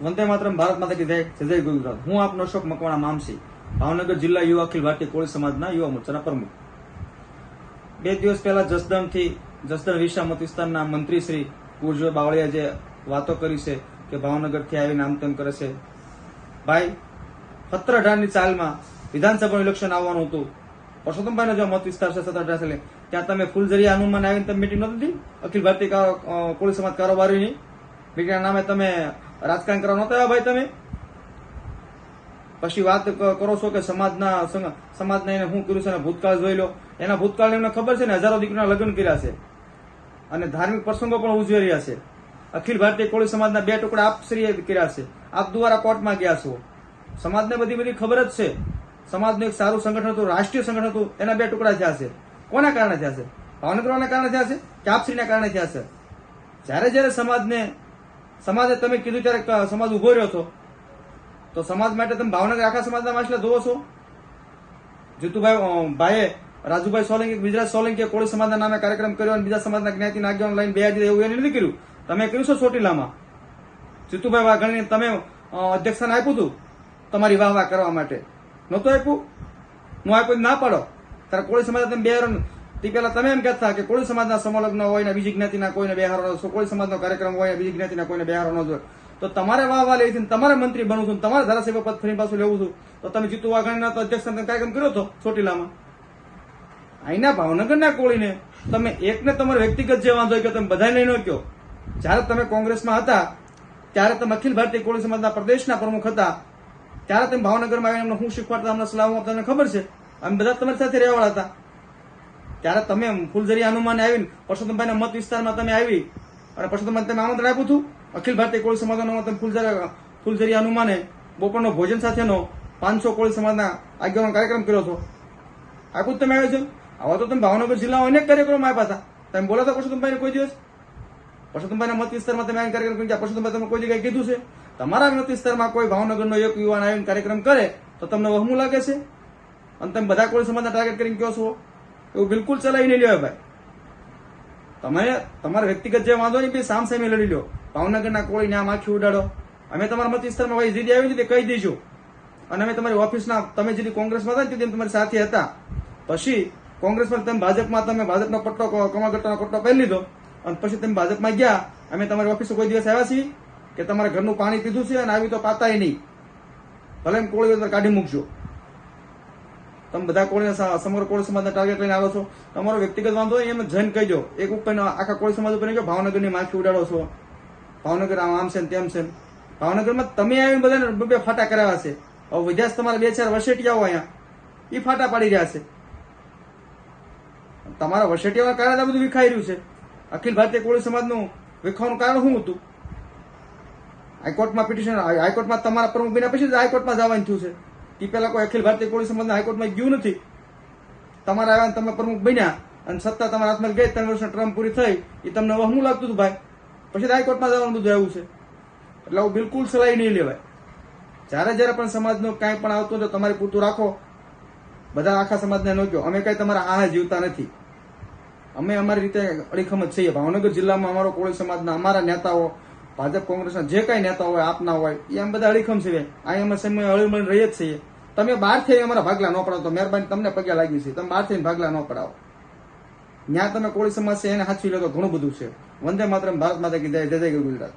વંદે માતરમ, ભારત માતા કી જય જય ગુજરાત. હું આપનો અશોક મકવાણા મામસી, ભાવનગર જિલ્લા યુવા અખિલ ભારતીય કોળી સમાજના યુવા મોરચાના પ્રમુખ. બે દિવસ પહેલા જસદણથી, જસદણ વિશા મત વિસ્તારના મંત્રી શ્રી કુરજો બાવળિયા જે વાતો કરી છે કે ભાવનગરથી આવીને આમ તેમ કરે છે, ભાઈ સત્તર અઢારની ચાલમાં વિધાનસભાનું ઇલેક્શન આવવાનું હતું. પરસોત્તમભાઈનો જે મત વિસ્તાર છે, સત્તર અઢાર ત્યાં તમે ફૂલઝરિયા હનુમાન આવીને તમે મિટિંગ નહોતી અખિલ ભારતીય કોળી સમાજ કારોબારીની? મિટિંગના નામે તમે રાજકારણ કરવા નહોતા આવ્યા ભાઈ તમે? પછી વાત કરો છો કે સમાજના સમાજના એને શું કર્યું છે અને ભૂતકાળ જોઈ લો. એના ભૂતકાળને એમને ખબર છે ને હજારો દીકરીના લગ્ન કર્યા છે. અને ધાર્મિક પ્રસંગો પણ ઉજવી રહ્યા છે. અખિલ ભારતીય કોળી સમાજના બે ટુકડા આપશ્રીએ કર્યા છે. આપ દ્વારા કોર્ટમાં ગયા છો. સમાજને બધી બધી ખબર જ છે. સમાજનું એક સારું સંગઠન હતું, રાષ્ટ્રીય સંગઠન હતું. એના બે ટુકડા થયા છે. કોના કારણે થયા છે? ભાવનગરના કારણે થયા છે કે આપશ્રીના કારણે થયા છે? જ્યારે જ્યારે સમાજને સમાજે તમે કીધું ત્યારે સમાજ ઊભો રહ્યો છો. તો સમાજ માટે તમે ભાવનગર આખા સમાજના માછલા જોવો છો? જીતુભાઈ ભાઈએ રાજુભાઈ સોલંકી, ગુજરાત સોલંકીએ કોળી સમાજના નામે કાર્યક્રમ કર્યો અને બીજા સમાજના જ્ઞાતિના આગેવાન લઈને બે હજાર એવું એને નથી કર્યું. તમે કર્યું છો ચોટીલામાં? જીતુભાઈ વાઘાણીને તમે અધ્યક્ષસ્થાન આપ્યું હતું તમારી વાહ વાહ કરવા માટે. નહોતું આપ્યું? હું આપ્યું ના પાડો. ત્યારે કોળી સમાજ તમે બે તે પહેલા તમે એમ કહેતા કે કોળી સમાજના સમલગ્ન હોય ને બીજી જ્ઞાતિના કોઈને બેહારો ન કોળી સમાજનો કાર્યક્રમ હોય ને બીજી જ્ઞાતિના કોઈને બેહારો ન જોઈએ તો તમારે વાહ વાહ લેવી છે તમારે મંત્રી બનવું છું તમારે ધારાસભ્ય પદ ફરી પાછું લેવું છું, તો તમે જીતુ વાઘાણીના તો અધ્યક્ષ કાર્યક્રમ કર્યો હતો ચોટીલામાં. અહીંના ભાવનગરના કોળીને તમે એકને તમારો વ્યક્તિગત જે વાંધો હોય કે તમે બધાને લઈ ન કહો જ્યારે તમે કોંગ્રેસમાં હતા, ત્યારે તમે અખિલ ભારતીય કોળી સમાજના પ્રદેશના પ્રમુખ હતા, ત્યારે તમે ભાવનગરમાં આવીને અમને શું શીખવાડતા, અમને સલાહ તમને ખબર છે. અમે બધા તમારી સાથે રહેવાળા હતા. ત્યારે તમે ફૂલઝરી હનુમાન આવીને પરસોત્તમભાઈના મત વિસ્તારમાં તમે આવી અને પરસોત્તમભાઈ તમે આમંત્રણ આપ્યું હતું. અખિલ ભારતીય કોળી સમાજનો તમે ફૂલઝરી ફૂલઝરી હનુમાને બપોરનો ભોજન સાથેનો પાંચસો કોળી સમાજના આગેવાનો કાર્યક્રમ કર્યો હતો. જ તમે આયોજન? આવા તો તમે ભાવનગર જિલ્લામાં અનેક કાર્યક્રમો આપ્યા હતા. તમે બોલા હતા પરસોત્તમભાઈને કોઈ દિવસ? પરસોત્તમભાઈના મત વિસ્તારમાં તમે આવીને કાર્યક્રમ કર્યા. પરસોત્તમભાઈ તમે કોઈ જગ્યાએ કીધું છે? તમારા મત વિસ્તારમાં કોઈ ભાવનગરનો એક યુવાન આવીને કાર્યક્રમ કરે તો તમને વહમું લાગે છે? અને તમે બધા કોળી સમાજના ટાર્ગેટ કરીને કહો છો? એવું બિલકુલ ચલાવી નહીં લેવાય ભાઈ. તમે તમારા વ્યક્તિગત જે વાંધો નહીં સામ સામે લડી લો ભાવનગરના કોળીને આમ આખી ઉડાડો. અમે તમારા મત વિસ્તારમાં ભાઈ જીદી આવી હતી કહી દઈશું અને અમે તમારી ઓફિસના, તમે જેથી કોંગ્રેસમાં હતા તેથી તમારી સાથે હતા. પછી કોંગ્રેસમાં તમે ભાજપમાં તમે ભાજપનો પટ્ટો કમાગટ્ટાનો પટ્ટો પહેરી લીધો. અને પછી તમે ભાજપમાં ગયા. અમે તમારી ઓફિસે કોઈ દિવસ આવ્યા છીએ કે તમારે ઘરનું પાણી પીધું છે અને આવી તો પાતાય નહીં. ભલે એમ કોળી કાઢી મૂકજો. તમે બધા કોળી સમગ્ર કોળી સમાજના ટાર્ગેટ લઈને આવો છો. તમારો વ્યક્તિગત વાંધો એમ જઈને કહી દો એક ઉપર આખા કોળી સમાજ ઉપર ભાવનગરની માખી ઉડાડો છો. ભાવનગર આમ છે તેમ છે ભાવનગરમાં તમે આવીને બધાને બે ફાટા કરાવ્યા છે. હવે વિદ્યાસ તમારા બે ચાર વસેટિયાઓ અહીંયા. એ ફાટા પાડી રહ્યા છે. તમારા વસેટિયાઓના કારણે આ બધું વિખાઈ રહ્યું છે. અખિલ ભારતીય કોળી સમાજનું વિખવાનું કારણ શું હતું? હાઈકોર્ટમાં પિટિશન હાઈકોર્ટમાં તમારા પ્રમુખ બન્યા પછી હાઈકોર્ટમાં જવાનું થયું છે. એ પહેલા કોઈ અખિલ ભારતીય કોળી સમાજના હાઈકોર્ટમાં ગયું નથી. તમારા આવ્યા તમે પ્રમુખ બન્યા અને સત્તા તમારા હાથમાં ગઈ, ત્રણ વર્ષની ટ્રમ્પ પૂરી થઈ એ તમને હું લાગતું હતું ભાઈ? પછી હાઈકોર્ટમાં જવાનું બધું આવ્યું છે. એટલે આવું બિલકુલ સલાહી નહીં લેવાય. જ્યારે જ્યારે પણ સમાજનું કાંઈ પણ આવતું તો તમારે પૂરતું રાખો. બધા આખા સમાજને ન કહો, અમે કઈ તમારા આ જીવતા નથી. અમે અમારી રીતે અડીખમ જ છીએ. ભાવનગર જિલ્લામાં અમારો કોળી સમાજના અમારા નેતાઓ ભાજપ કોંગ્રેસના જે કઈ નેતા હોય, આપના હોય એ એમ બધા અડીખમ છે અહીં અમે સમય હળીમળી રહીએ જ છીએ તમે બહાર થઈ અમારા ભાગલા ન પડાવો, તો મહેરબાની તમને પગે લાગી છે. તમે બહાર થઈને ભાગલા ન પડાવો. ત્યાં તમે કોળી સમાજ છે, એને સાચવી લો તો ઘણું બધું છે. વંદે માત્ર ભારત માતા કીધા જય જય, ગુજરાત.